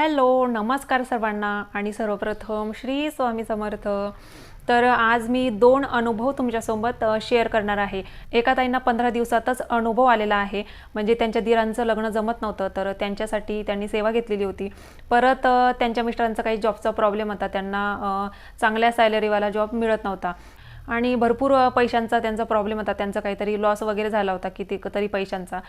Hello नमस्कार सर्वांना आणि सर्वप्रथम श्री स्वामी समर्थ. तर आज मी दोन अनुभव तुमच्यासोबत शेअर करणार आहे. एका ताईंना पंधरा दिवसातच अनुभव आलेला आहे. म्हणजे त्यांच्या दिरांचं लग्न जमत नव्हतं तर त्यांच्यासाठी त्यांनी सेवा घेतलेली होती. परत त्यांच्या मिस्टरांचा काही जॉबचा प्रॉब्लेम होता. त्यांना चांगल्या सॅलरीवाला जॉब मिळत नव्हता. आणि भरपूर पैशांचा त्यांचा प्रॉब्लेम होता. त्यांचा काहीतरी लॉस वगैरे झाला होता किती तरी पैशांचा.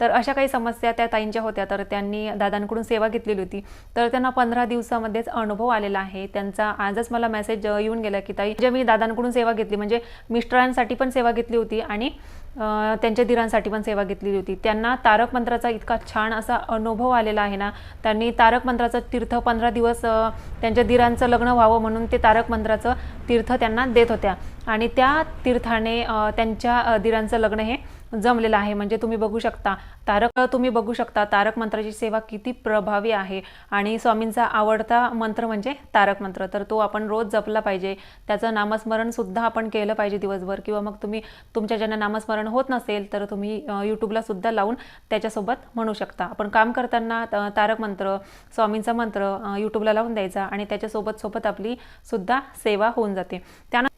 तर अशा काही समस्या त्या ताईंच्या होत्या. तर त्यांनी दादांकडून सेवा घेतलेली होती. तर त्यांना पंधरा दिवसामध्येच अनुभव आलेला आहे. त्यांचा आजच मला मेसेज येऊन गेला की ताई जे मी दादांकडून सेवा घेतली म्हणजे मिस्टरांसाठी पण सेवा घेतली होती आणि त्यांच्या धीरांसाठी पण सेवा घेतलेली होती. त्यांना तारक मंत्राचा इतका छान असा अनुभव आलेला आहे ना त्यांनी तारक मंत्राचं तीर्थ पंधरा दिवस त्यांच्या धीरांचं लग्न व्हावं म्हणून ते तारक मंत्राचं तीर्थ त्यांना देत होत्या. आणि त्या तीर्थाने त्यांच्या धीरांचं लग्न हे जमलेला आहे. म्हणजे तुम्ही बघू शकता तारक तुम्ही बघू शकता तारक मंत्राची सेवा किती प्रभावी आहे. आणि स्वामींचा आवडता मंत्र म्हणजे तारक मंत्र. तर तो आपण रोज जपला पाहिजे. त्याचं नामस्मरण सुद्धा आपण केलं पाहिजे दिवसभर. किंवा मग तुम्ही तुमच्या ज्यांना नामस्मरण होत नसेल तर तुम्ही यूट्यूबलासुद्धा यूट्यूबला सुद्धा लावून त्याच्यासोबत म्हणू शकता. आपण काम करताना त- तारक मंत्र स्वामींचा मंत्र यूट्यूबला लावून द्यायचा. आणि त्याच्यासोबत सोबत आपली सुद्धा सेवा होऊन जाते. त्यानंतर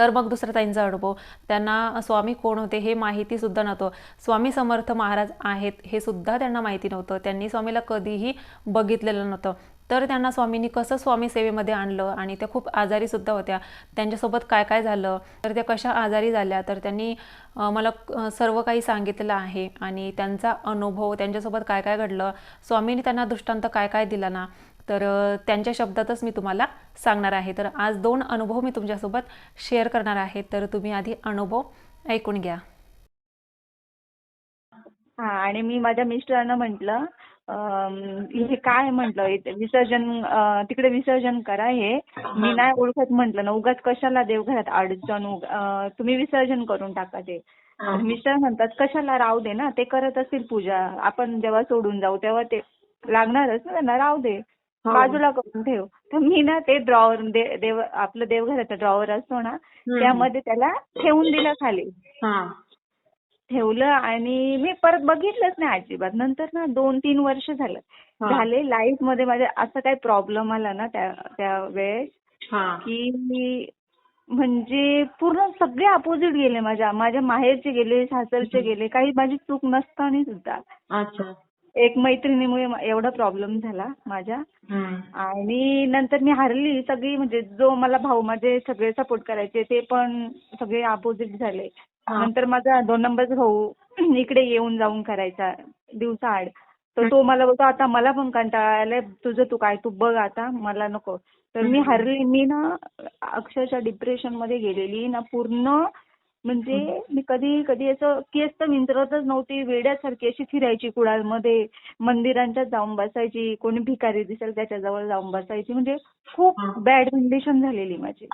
तर मग दुसरा ताईंचा अनुभव. त्यांना स्वामी कोण होते हे माहिती सुद्धा नव्हतं. स्वामी समर्थ महाराज आहेत हे सुद्धा त्यांना माहिती नव्हतं. त्यांनी स्वामीला कधीही बघितलेलं नव्हतं. तर त्यांना स्वामींनी कसं स्वामी सेवेमध्ये आणलं आणि त्या खूप आजारी सुद्धा होत्या. त्यांच्यासोबत काय काय झालं? तर त्या कशा आजारी झाल्या? तर त्यांनी मला सर्व काही सांगितलेलं आहे आणि त्यांचा अनुभव त्यांच्यासोबत काय काय घडलं? स्वामींनी त्यांना दृष्टांत काय काय दिला ना? तर त्यांच्या शब्दातच मी तुम्हाला सांगणार आहे. तर आज दोन अनुभव मी तुमच्यासोबत शेअर करणार आहे. तर तुम्ही आधी अनुभव ऐकून घ्या. हा आणि मी माझ्या मिस्टरांना म्हटलं हे काय म्हटलं? विसर्जन तिकडे विसर्जन करा हे. मी नाही ओळखत म्हटलं ना उगाच कशाला देवघरात अडचण तुम्ही विसर्जन करून टाका ते. मिस्टर म्हणतात कशाला राहू दे ना ते करत असतील पूजा. आपण जेव्हा सोडून जाऊ तेव्हा ते लागणारच ना त्यांना. राहू दे. बाजूला करून ठेव. तर मी ना ते ड्रॉवर देव आपलं देवघराचा ड्रॉवर असतो ना त्यामध्ये त्याला ठेवून दिलं खाली. ठेवलं आणि मी परत बघितलंच नाही अजिबात. नंतर ना दोन तीन वर्ष झालं. झाले लाईफमध्ये माझ्या असं काही प्रॉब्लेम आला ना त्या त्या वेळेस की मी म्हणजे पूर्ण सगळे अपोजिट गेले माझ्या माझ्या माहेरचे गेले सासरचे गेले काही माझी चूक नसताना सुद्धा. एक मैत्रिणीमुळे एवढा प्रॉब्लेम झाला माझ्या. आणि नंतर मी हरली सगळी म्हणजे जो मला भाऊ माझे सगळे सपोर्ट करायचे ते पण सगळे अपोजिट झाले. नंतर माझा दोन नंबरचा भाऊ इकडे येऊन जाऊन करायचा दिवसाआड तर तो मला बोलतो आता मला पण कंटाळा आलाय तुझं तू काय तू बघ आता मला नको. तर मी हरली मी ना अक्षरशः डिप्रेशनमध्ये गेलेली ना पूर्ण म्हणजे मी कधी कधी असं केस तर विंचरतच नव्हती. वेड्यासारखी अशी फिरायची कुडाळमध्ये. मंदिरांच्यात जाऊन बसायची. कोणी भिकारी दिसेल त्याच्याजवळ जाऊन बसायची. म्हणजे खूप बॅड कंडिशन झालेली माझी.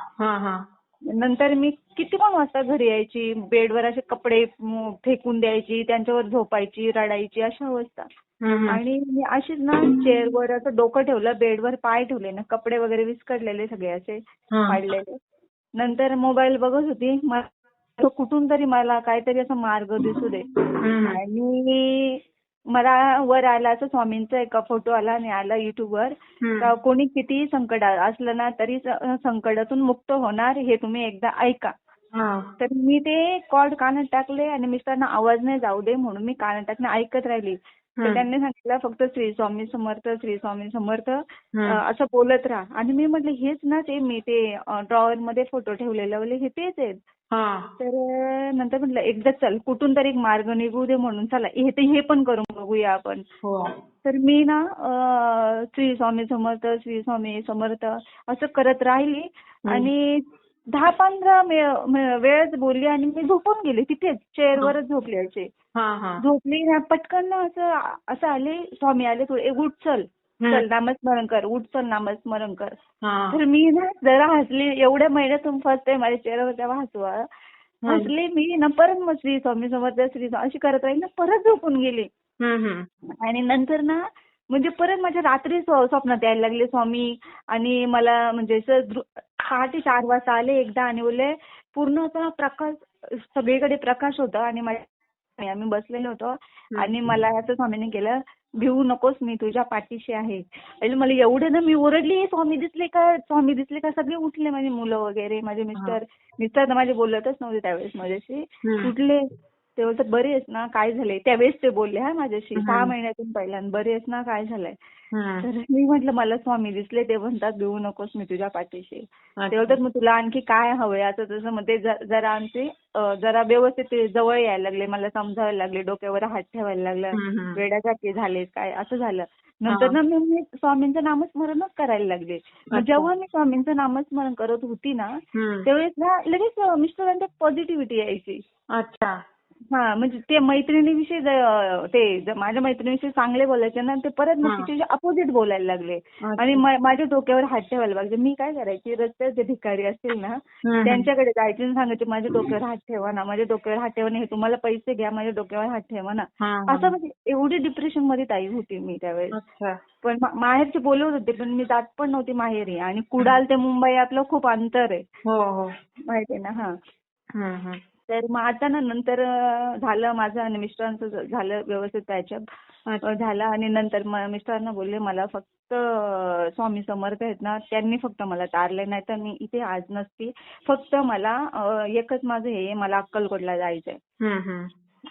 नंतर मी किती पण वाजता घरी यायची. बेडवर असे कपडे फेकून द्यायची. त्यांच्यावर झोपायची रडायची अशा अवस्था. आणि मी अशीच ना चेअरवर असं डोकं ठेवलं. बेडवर पाय ठेवले ना. कपडे वगैरे विस्कटलेले सगळे असे काढलेले नंतर मोबाईल बघत होती. मला तो कुठून तरी मला काहीतरी असा मार्ग दिसू दे. आणि मला वर आला असं स्वामींचा एक फोटो आला आणि आला युट्यूबवर का कोणी कितीही संकट असलं ना तरी संकटातून मुक्त होणार हे तुम्ही एकदा ऐका. तर मी ते कॉर्ड कानात टाकले आणि मिस्टरांना आवाज नाही जाऊ दे म्हणून मी कानात टाकणे ऐकत राहिली. तर त्यांनी सांगितलं फक्त श्री स्वामी समर्थ श्री स्वामी समर्थ असं बोलत राहा. आणि मी म्हटलं हेच ना ते मी ते ड्रॉवर मध्ये फोटो ठेवलेले वाले हे तेच आहेत. तर नंतर म्हटलं एकदा चल कुठून तरी एक मार्ग निघू दे म्हणून चला हे ते हे पण करून बघूया आपण. तर मी ना श्री स्वामी समर्थ श्री स्वामी समर्थ असं करत राहिली आणि दहा पंधरा वेळच बोलली आणि मी झोपून गेले तिथेच चेअरवरच झोपले झोपली ना पटकन ना असं असं आले स्वामी आले थोडे "ए, उठ चल. चल नामस्मरण कर उठ चल नामस्मरण कर तर मी ना जरा हसली एवढ्या महिन्यातून फर्स्ट टाइम माझ्या चेहऱ्यावर तेव्हा हसू आलं. हसली मी ना परत मग श्री स्वामी समर्थ श्री अशी करत राहिली ना परत झोपून गेली. आणि नंतर ना म्हणजे परत माझ्या रात्री स्व- स्वप्नात यायला लागले स्वामी. आणि मला म्हणजे पहाटे चार वाजता आले एकदा आणि बोलले पूर्ण असा प्रकाश सगळीकडे प्रकाश होता आणि माझ्या आम्ही बसलेलो होतो. आणि मला असं स्वामीने केलं भिवू नकोस मी तुझ्या पाठीशी आहे. आणि मला एवढं ना मी ओरडली स्वामी दिसले का? स्वामी दिसले का? सगळे उठले माझी मुलं वगैरे माझे मिस्टर मिस्टर तर माझे बोलतच नव्हते त्यावेळेस माझ्याशी. उठले. ते बोलतात बरे आहेस ना? काय झालंय? त्यावेळेस ते बोलले हा माझ्याशी. सहा महिन्यातून पहिल्यांदा. बरे आहेस ना? काय झालंय. तर मी म्हटलं मला स्वामी दिसले. ते म्हणतात भिवू नकोस मी तुझ्या पाठीशी. ते बोलतात मग तुला आणखी काय हवंय? असं तसं मग ते जरा आमचे जरा व्यवस्थित ते जवळ यायला लागले मला समजावायला लागले डोक्यावर हात ठेवायला लागला. वेड्यासारखे झाले काय? असं झालं. नंतर ना मी स्वामींचं नामस्मरणच करायला लागले. जेव्हा मी स्वामींचं नामस्मरण करत होती ना. त्यावेळेस ना लगेच अं, मिस्टरांच्यात पॉझिटिव्हिटी यायची. अच्छा. हा म्हणजे ते मैत्रिणीविषयी ते माझ्या मैत्रिणीविषयी चांगले बोलायचे ना ते परत मग. तिच्याशी अपोजिट बोलायला लागले. आणि माझ्या डोक्यावर हात ठेवायला लागले. मी काय करायची? रस्त्यात जे भिकारी असतील ना. त्यांच्याकडे जायचे आणि सांगायचे माझ्या डोक्यावर हात ठेवा ना माझ्या डोक्यावर हात ठेवा ना हे तुम्हाला पैसे घ्या माझ्या डोक्यावर हात ठेवा ना. असं म्हणजे एवढी डिप्रेशनमध्ये ताई होती मी त्यावेळेस. पण माहेरचे बोलवत होते पण मी जात पण नव्हती माहेरी. आणि कुडाल ते मुंबई आपलं खूप अंतर आहे. हो हो. माहिती आहे ना हा. तर मग आता ना नंतर झालं माझं आणि मिस्टरांचं झालं व्यवस्थित पॅचअप. झालं आणि नंतर मिस्टरांना बोलले मला फक्त स्वामी समर्थ आहेत ना त्यांनी फक्त मला तारले नाही तर मी इथे आज नसती फक्त मला एकच माझं हे आहे, मला अक्कलकोटला जायचंय.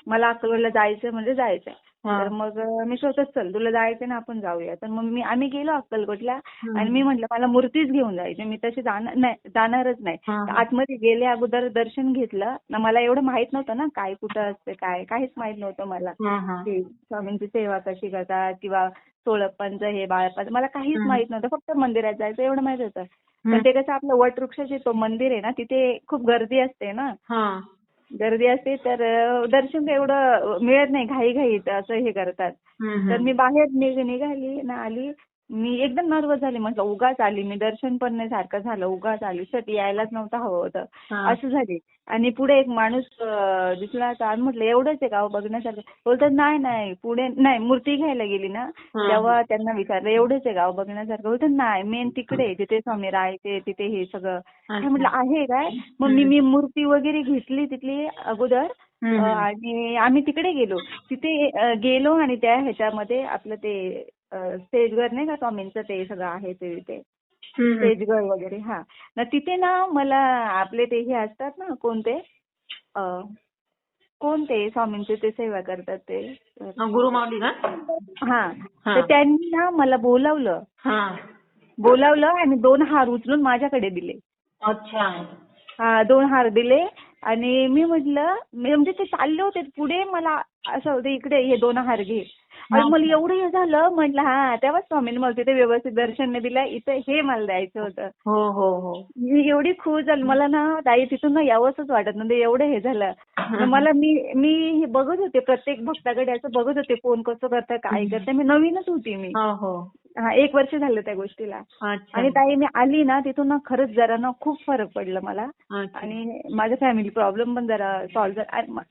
मला अक्कलकोटला जायचं म्हणजे जायचंय. तर मग मी स्वतःच चल तुला जायचं ना आपण जाऊया तर मग मी आम्ही गेलो अक्कलकोटला. आणि मी म्हटलं मला मूर्तीच घेऊन जायची मी तशी जाणार नाही जाणारच नाही. आतमध्ये गेले अगोदर दर्शन घेतलं ना मला एवढं माहीत नव्हतं ना काय कुठं असते काय काहीच माहीत नव्हतं मला. की स्वामींची सेवा कशी करतात किंवा सोळप्पांचं हे बाळप्पाचं मला काहीच. माहीत नव्हतं फक्त मंदिरात जायचं एवढं माहीत होतं. पण ते कसं आपलं वटवृक्षाचे तो मंदिर आहे ना तिथे खूप गर्दी असते ना. गर्दी असते तर दर्शन एवढं मिळत नाही घाई घाईत असं हे करतात. तर मी बाहेर निघ निघाली ना आली. मी एकदम नर्वस झाली. म्हटलं उगाच आली. मी दर्शन पण नाही सारखं झालं. उगाच आली. सट यायलाच नव्हतं हवं होतं. हा. असं झाली. आणि पुढे एक माणूस दिसला तर आम्ही म्हटलं एवढंच आहे का हो? बघण्यासारखं. बोलतात नाही नाही. पुढे नाही. मूर्ती घ्यायला गेली ना? हा. तेव्हा त्यांना विचारलं एवढंच आहे गाव बघण्यासारखं. बोलतात नाही. मेन तिकडे जिथे स्वामी राहायचे तिथे हे सगळं. म्हटलं आहे काय? मग मी मी मूर्ती वगैरे घेतली तिथली अगोदर. आणि आम्ही तिकडे गेलो. तिथे गेलो आणि त्या ह्याच्यामध्ये आपलं ते स्टेजवर नाही का स्वामींचं ते सगळं आहे ते तिथे हम्म. स्टेजवर वगैरे हा. ना तिथे ना मला आपले ते हे असतात ना कोणते? अं, कोणते स्वामींचे ते सेवा करतात ते? हा, गुरुमाऊली का? हा. हा. तर त्यांनी ना मला बोलावलं. हा. बोलावलं आणि दोन हार उचलून माझ्याकडे दिले. अच्छा. हा दोन हार दिले आणि मी म्हटलं म्हणजे ते चालले होते पुढे मला असं होतं इकडे हे दोन हार घे. आणि मला एवढं हे झालं म्हटलं हा तेव्हाच स्वामींनी मला तिथे व्यवस्थित दर्शन नाही दिलं इथे हे मला द्यायचं होतं. हो हो हो. मी एवढी खुश झाली. मला ना ताई तिथून ना यावंसच वाटत नव्हतं एवढं हे झालं. मला मी मी हे बघत होते प्रत्येक भक्ताकडे असं बघत होते कोण कसं करतं काय करतं. मी नवीनच होती मी. हो हो. हा एक वर्ष झालं त्या गोष्टीला. आणि ताई मी आली ना तिथून ना खरंच जरा ना खूप फरक पडला मला. आणि माझ्या फॅमिली प्रॉब्लेम पण जरा सॉल्व्ह झाला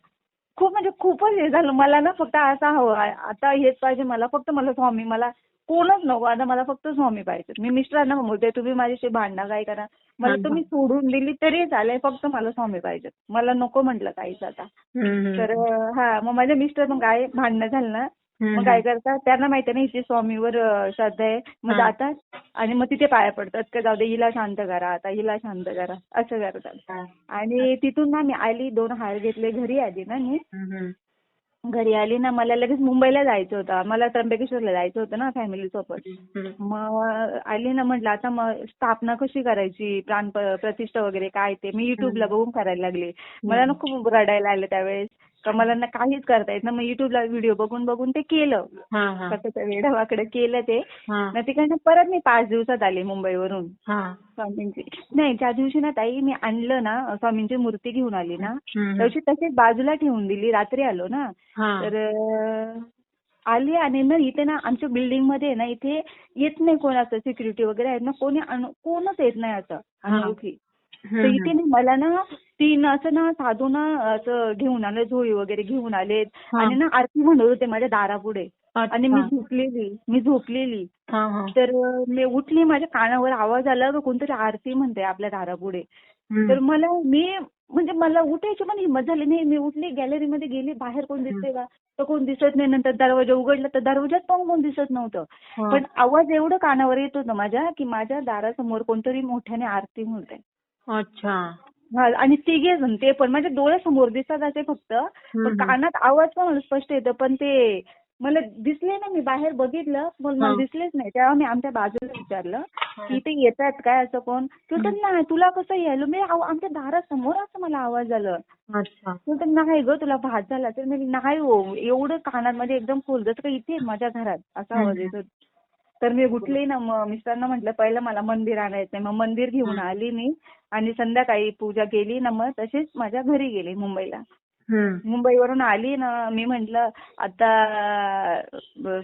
खूप म्हणजे खूपच हे झालं. मला ना फक्त असं हवं आता हेच पाहिजे मला फक्त मला स्वामी. मला कोणच नको. आता मला फक्त स्वामी पाहिजे. मी मिस्टरांना बोलते तुम्ही माझ्याशी भांडणं काय करा? मला. तुम्ही सोडून दिली तरी चालेल. फक्त मला स्वामी पाहिजेत. मला नको म्हटलं काहीच आता. तर हा मग माझे मिस्टर मग काय भांडणं झालं ना. मग काय करतात? त्यांना माहिती ना हिची स्वामीवर श्रद्धा आहे. मग. जातात आणि मग तिथे पाया पडतात. का जाऊ दे हिला शांत करा आता हिला शांत करा. असं करतात. आणि तिथून ना मी आली दोन हार घेतले घरी आली ना मी. घरी आली ना मला लगेच मुंबईला जायचं होतं. मला त्र्यंबकेश्वरला जायचं होतं ना फॅमिली सोबत. मग आली ना म्हटलं आता मग स्थापना कशी करायची? प्राण प्रतिष्ठा वगैरे काय ते? मी युट्यूबला बघून करायला लागले. मला ना खूप रडायला आलं त्यावेळेस. का मला ना काहीच करता येत ना मग युट्यूबला व्हिडिओ बघून बघून ते केलं. कसं वेडावाकडं केलं ते. ना तिकडनं परत मी पाच दिवसात आले मुंबईवरून. हा. स्वामींची. नाही त्या दिवशी ना ताई मी आणलं ना स्वामींची मूर्ती घेऊन आली ना. त्यादिवशी तशीच बाजूला ठेवून दिली. रात्री आलो ना. तर आली आणि ना इथे ना आमच्या बिल्डिंगमध्ये ना इथे येत नाही कोणाचं सिक्युरिटी वगैरे आहेत ना कोणी कोणच येत नाही असं अनोळखी. तर. इथे ना मला ना तीन असं ना साधू ना असं घेऊन आले झोळी वगैरे घेऊन आलेत. आणि ना आरती म्हणत होते माझ्या दारापुढे. आणि मी. झोपलेली मी झोपलेली. तर मी उठली माझ्या कानावर आवाज आला कोणतरी आरती म्हणते आपल्या दारापुढे. तर मला मी म्हणजे मला उठायची पण हिंमत झाली नाही. मी उठली गॅलरीमध्ये गेली बाहेर कोण दिसते का? तर कोण दिसत नाही. नंतर दरवाजा उघडला तर दरवाजात पण कोण दिसत नव्हतं. पण आवाज एवढं कानावर येत होतं माझ्या की माझ्या दारासमोर कोणतरी मोठ्याने आरती होते अच्छा. आणि तिघे जण ते पण. माझ्या डोळ्यासमोर दिसत असे फक्त. पण कानात आवाज पण मला स्पष्ट येतो पण ते मला दिसले नाही मी. बाहेर बघितलं पण मला. दिसलेच नाही. तेव्हा मी आमच्या बाजूला विचारलं की ते येतात काय असं कोण? ते म्हणतात, नाही तुला कसं यायला? मी आमच्या दारासमोर असं मला आवाज आलं. म्हणतात नाही ग तुला भात झाला तर मी नाही हो एवढं कानात म्हणजे एकदम खोल जसं का इथे? माझ्या घरात. असा आवाज येत. तर मी उठली ना मग मिस्टरांना म्हटलं पहिलं मला मंदिर आणायचंय. मग मंदिर घेऊन आली मी आणि संध्याकाळी पूजा केली ना मग तशीच माझ्या घरी गेली मुंबईला. मुंबईवरून आली ना मी म्हंटल आता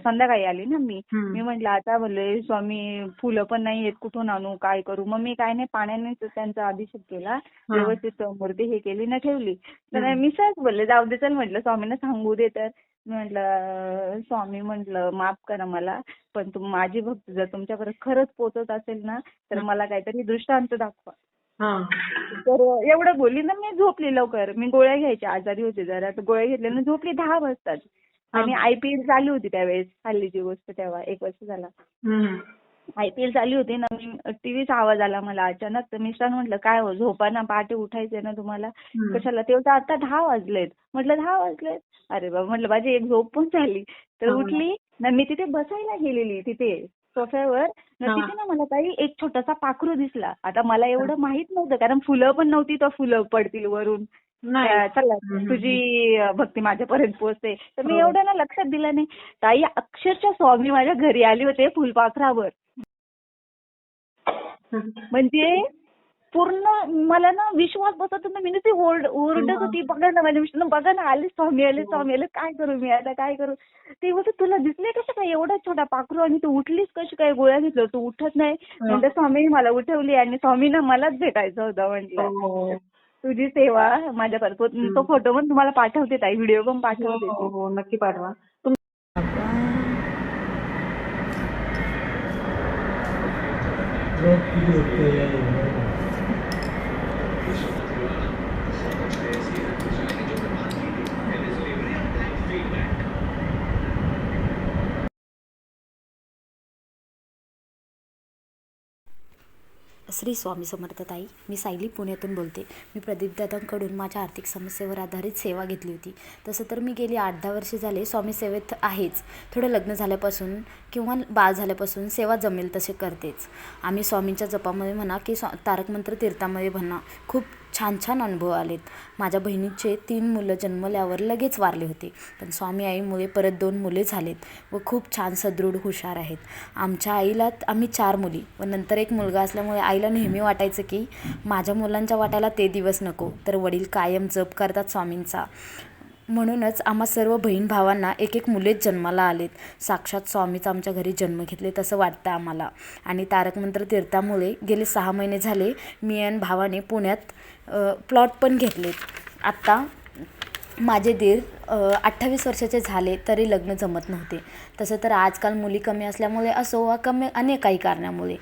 संध्याकाळी आली ना मी. मी म्हंटल आता म्हणले स्वामी फुलं पण नाही येत कुठून आणू काय करू? मग मी काय नाही पाण्याने त्यांचा अभिषेक केला. व्यवस्थित मूर्ती हे केली ना ठेवली. तर मी सहज बोलले जाऊ दे चल म्हटलं स्वामींना सांगू दे तर. मी म्हटलं स्वामी म्हटलं माफ करा मला पण माझी भक्ती जर तुमच्यापर्यंत खरंच पोहोचत असेल ना तर मला काहीतरी दृष्टांत दाखवा. तर एवढं बोलली ना मी झोपली लवकर. मी गोळ्या घ्यायच्या आजारी होते जरा. तर गोळ्या घेतल्यानं झोपली दहा वाजतात आणि आयपीएल चालू होती त्यावेळेस हल्लीची गोष्ट तेव्हा एक वर्ष झाला. आयपीएल चालू होती ना मी टीव्हीचा आवाज आला मला. अचानक तर मिस्टर म्हटलं काय हो झोपा ना पहाटे उठायचंय ना तुम्हाला. कशाला? तेव्हा आता दहा वाजलेत. म्हटलं दहा वाजलेत. अरे बाबा म्हटलं माझी एक झोप पण झाली. तर. उठली. ना मी तिथे बसायला गेलेली तिथे. सोफ्यावर. तिथे ना मला काही एक छोटासा पाखरू दिसला. आता मला एवढं माहीत नव्हतं कारण फुलं पण नव्हती तर फुलं पडतील वरून. चला. तुझी भक्ती माझ्यापर्यंत पोहोचते. तर मी हो. एवढं ना लक्षात दिलं नाही. ताई अक्षरशः स्वामी माझ्या घरी आले होते फुलपाखरावर. म्हणजे पूर्ण मला ना विश्वास बसत होता मी ती ओरड ओरडत होती. बघा ना माझ्या मिस्टर बघा ना आले स्वामी आले स्वामी आले. काय करू मी आता काय करू? ते बोलते तुला दिसले कसं काय? एवढा छोटा पाखरू आणि तू उठलीस कशी काय? गोळ्या घेतलं तू उठत नाही. म्हणजे स्वामी मला उठवली आणि स्वामींना मलाच भेटायचं होतं म्हटलं. हो. तुझी सेवा माझ्यापर्यंत तो फोटो पण तुम्हाला पाठवते ताई व्हिडिओ पण पाठवते. हो हो नक्की पाठवा. तुम श्री स्वामी समर्थताई मी सायली पुण्यातून बोलते. मी प्रदीपदादांकडून माझ्या आर्थिक समस्येवर आधारित सेवा घेतली होती. तसं तर मी गेली आठ दहा वर्षे झाले स्वामी सेवेत आहेच. थोडं लग्न झाल्यापासून किंवा बाळ झाल्यापासून सेवा जमेल तसे करतेच. आम्ही स्वामींच्या जपामध्ये म्हणा की स्वा तारकमंत्र तीर्थामध्ये म्हणा खूप छान छान अनुभव आलेत. माझ्या बहिणीचे तीन मुलं जन्मल्यावर लगेच वारले होते. पण स्वामी आईमुळे परत दोन मुले झालेत व खूप छान सदृढ हुशार आहेत. आमच्या आईला आम्ही चार मुली व नंतर एक मुलगा असल्यामुळे आईला नेहमी वाटायचं की माझ्या मुलांच्या वाट्याला ते दिवस नको. तर वडील कायम जप करतात स्वामींचा. म्हणूनच आम्हा सर्व बहीण भावांना एक एक मुलेच जन्माला आलेत. साक्षात स्वामीच आमच्या घरी जन्म घेतले तसं वाटतं आम्हाला. आणि तारक मंत्र तीर्थामुळे गेले सहा महिने झाले मी आणि भावाने पुण्यात प्लॉट पण घेतलेत. आत्ता माझे दीर अठ्ठावीस वर्षाचे झाले तरी लग्न जमत नव्हते. तसं तर आजकाल मुली कमी असल्यामुळे असो वा कमी अनेक काही कारणामुळे.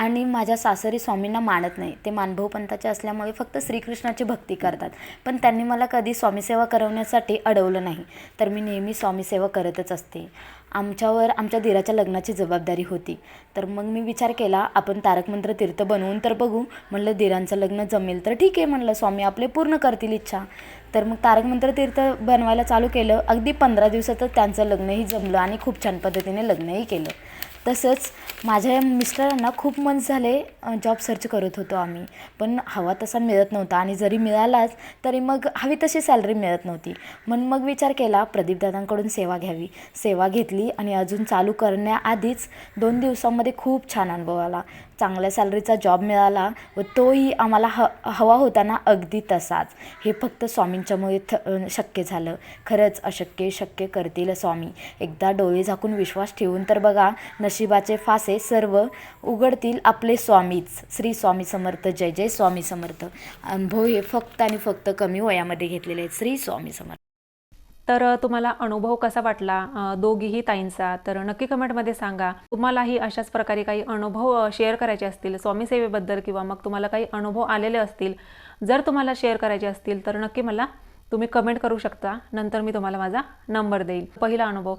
आणि माझ्या सासरी स्वामींना मानत नाही. ते मानभाऊ पंथाचे असल्यामुळे फक्त श्रीकृष्णाची भक्ती करतात. पण त्यांनी मला कधी स्वामीसेवा करवण्यासाठी अडवलं नाही. तर मी नेहमी स्वामीसेवा करतच असते. आमच्यावर आमच्या दिराच्या लग्नाची जबाबदारी होती. तर मग मी विचार केला आपण तारक मंत्र तीर्थ बनवून तर बघू. म्हणलं दिरांचं लग्न जमेल तर ठीक आहे म्हणलं स्वामी आपले पूर्ण करतील इच्छा. तर मग तारक मंत्र तीर्थ बनवायला चालू केलं. अगदी पंधरा दिवसातच त्यांचं लग्नही जमलं आणि खूप छान पद्धतीने लग्नही केलं. तसंच माझ्या मिस्टरांना खूप मन झाले जॉब सर्च करत होतो आम्ही. पण हवा तसा मिळत नव्हता आणि जरी मिळालाच तरी मग हवी तशी सॅलरी मिळत नव्हती. मग मग विचार केला प्रदीपदादांकडून सेवा घ्यावी. सेवा घेतली आणि अजून चालू करण्याआधीच दोन दिवसामध्ये खूप छान अनुभव आला. चांगल्या सॅलरीचा जॉब मिळाला व तोही आम्हाला ह हवा होता ना अगदी तसाच. हे फक्त स्वामींच्यामुळे थ शक्य झालं. खरंच अशक्य शक्य करतील स्वामी. एकदा डोळे झाकून विश्वास ठेवून तर बघा नशिबाचे फासे सर्व उघडतील आपले स्वामीच. श्री स्वामी समर्थ जय जय स्वामी समर्थ. अनुभव हे फक्त आणि फक्त कमी वयामध्ये घेतलेले आहेत. श्री स्वामी समर्थ. तर तुम्हाला अनुभव कसा वाटला दोघीही ताईंचा? तर नक्की कमेंटमध्ये सांगा. तुम्हालाही अशाच प्रकारे काही अनुभव शेअर करायचे असतील स्वामी सेवेबद्दल किंवा मग तुम्हाला काही अनुभव आलेले असतील जर तुम्हाला शेअर करायचे असतील तर नक्की मला तुम्ही कमेंट करू शकता. नंतर मी तुम्हाला माझा नंबर देईल. पहिला अनुभव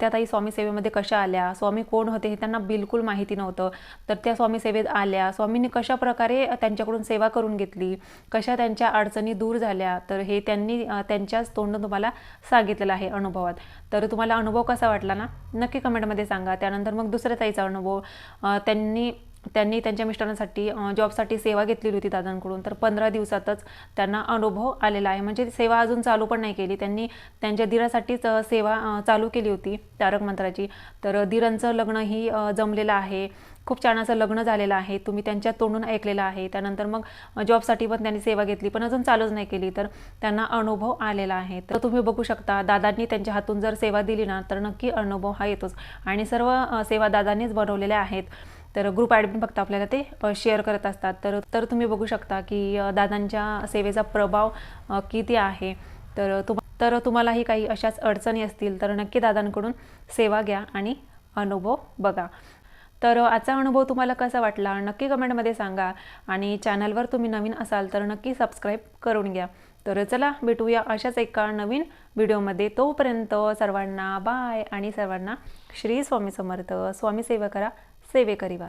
त्या ताई स्वामी सेवेमध्ये कशा आल्या? स्वामी कोण होते हे त्यांना बिलकुल माहिती नव्हतं. तर त्या स्वामी सेवेत आल्या. स्वामींनी कशा प्रकारे त्यांच्याकडून सेवा करून घेतली? कशा त्यांच्या अडचणी दूर झाल्या? तर हे त्यांनी त्यांच्याच तोंडून तुम्हाला सांगितलेलं आहे अनुभवात. तर तुम्हाला अनुभव कसा वाटला ना? नक्की कमेंटमध्ये सांगा. त्यानंतर मग दुसऱ्या ताईचा अनुभव. त्यांनी त्यांनी त्यांच्या मिस्टरांसाठी जॉबसाठी सेवा घेतलेली होती दादांकडून. तर पंधरा दिवसातच त्यांना अनुभव आलेला आहे. म्हणजे सेवा अजून चालू पण नाही केली. त्यांनी त्यांच्या दिरासाठीच सेवा चालू केली होती तारक मंत्राची. तर दिरांचं लग्नही जमलेलं आहे. खूप छान असं लग्न झालेलं आहे. तुम्ही त्यांच्या तोंडून ऐकलेलं आहे. त्यानंतर मग जॉबसाठी पण त्यांनी सेवा घेतली पण अजून चालूच नाही केली. तर त्यांना अनुभव आलेला आहे. तर तुम्ही बघू शकता दादांनी त्यांच्या हातून जर सेवा दिली ना तर नक्की अनुभव हा येतोच. आणि सर्व सेवा दादांनीच बनवलेल्या आहेत. तर ग्रुप ॲडमिन फक्त आपल्याला ते शेअर करत असतात. तर तर तुम्ही बघू शकता की दादांच्या सेवेचा प्रभाव किती आहे. तर तुम तर तुम्हालाही काही अशाच अडचणी असतील तर नक्की दादांकडून सेवा घ्या आणि अनुभव बघा. तर आजचा अनुभव तुम्हाला कसा वाटला नक्की कमेंटमध्ये सांगा. आणि चॅनलवर तुम्ही नवीन असाल तर नक्की सबस्क्राईब करून घ्या. तर चला भेटूया अशाच एका नवीन व्हिडिओमध्ये. तोपर्यंत सर्वांना बाय आणि सर्वांना श्री स्वामी समर्थ. स्वामी सेवा करा. सेवे करीवा